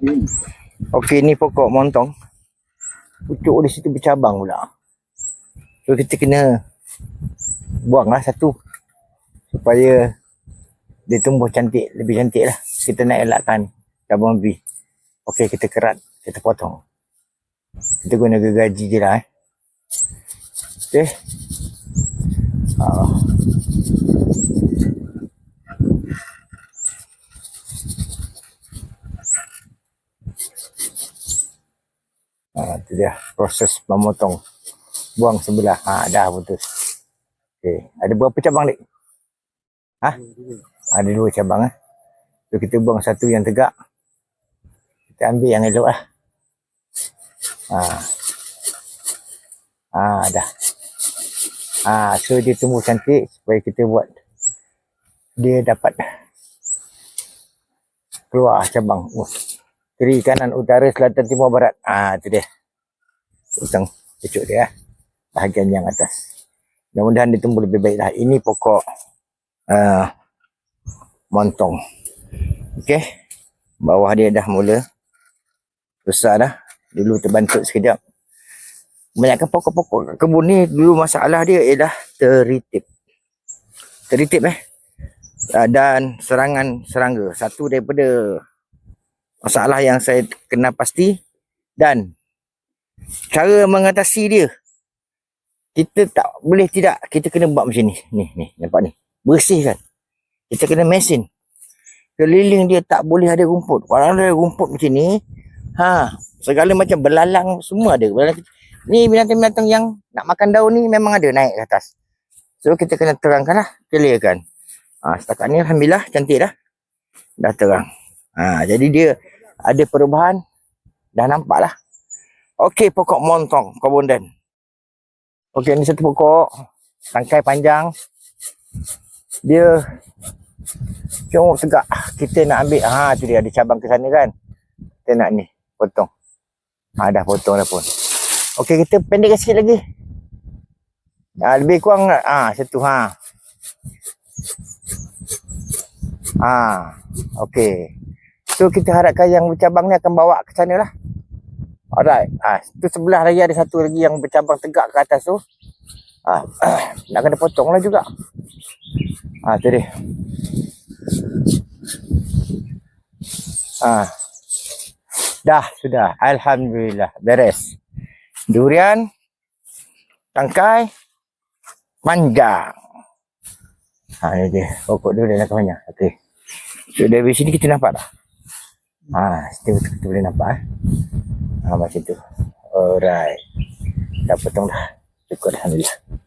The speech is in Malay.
Okey, ni pokok montong. Pucuk di situ bercabang pula. So kita kena buanglah satu supaya dia tumbuh cantik, lebih cantik lah. Kita nak elakkan cabang lebih. Okey, kita kerat, kita potong. Kita guna gergaji je lah eh. Okey. Ah. Dia proses memotong. Buang sebelah. Ha, dah putus. Okey. Ada berapa cabang, Dik? Ha? Ada dua cabang. Eh? So, kita buang satu yang tegak. Kita ambil yang elok lah. Ha. Ha, dah. Ha, so dia tumbuh cantik supaya kita buat dia dapat keluar cabang. Oh. Kiri, kanan, utara, selatan, timur, barat. Ah, tu dia. Utang cucuk dia. eh. Bahagian yang atas. Mudah-mudahan dia tumbuh lebih baik lah. Ini pokok uh, montong. Okey. Bawah dia dah mula besar dah. Dulu terbantuk sekejap. Kebanyakan pokok-pokok kebun ni dulu masalah dia ialah teritip. Teritip eh. Uh, dan serangan serangga. Satu daripada masalah yang saya kenal pasti dan cara mengatasi dia. Kita tak boleh tidak kita kena buat macam ni. Ni ni nampak ni? Bersihkan kita kena mesin. Keliling dia tak boleh ada rumput. Kalau ada rumput macam ni ha segala macam belalang semua ada. Belalang ni binatang-binatang yang nak makan daun ni memang ada naik ke atas. So kita kena terangkan lah clearkan. Ha, setakat ni Alhamdulillah cantik dah. Dah terang. Ha, jadi dia ada perubahan. Dah nampak lah. Okey, pokok montong, kobonden. Okey, ni satu pokok. Tangkai panjang. Dia cuma tegak. Kita nak ambil. Ha, tu dia ada cabang ke sana kan. Kita nak ni, potong. Ha, dah potong dah pun. Okey, kita pendekkan sikit lagi. Ha, lebih kurang ha, satu ha. Ha, okey. So kita harapkan yang bercabang ni akan bawa ke sana lah. Alright. Ah, tu sebelah lagi ada satu lagi yang bercabang tegak ke atas tu. Ah, ah nak kena potong lah juga. Ah, tu dia. Ah. Dah, sudah. Alhamdulillah. Beres. Durian. Tangkai. Panjang. Ha, ni dia. Pokok durian yang banyak. Okey. So, dari sini kita nampak dah. Ha, kita, kita boleh nampak eh. Ha, macam tu. Alright. Dah potong dah. Cukup. Alhamdulillah.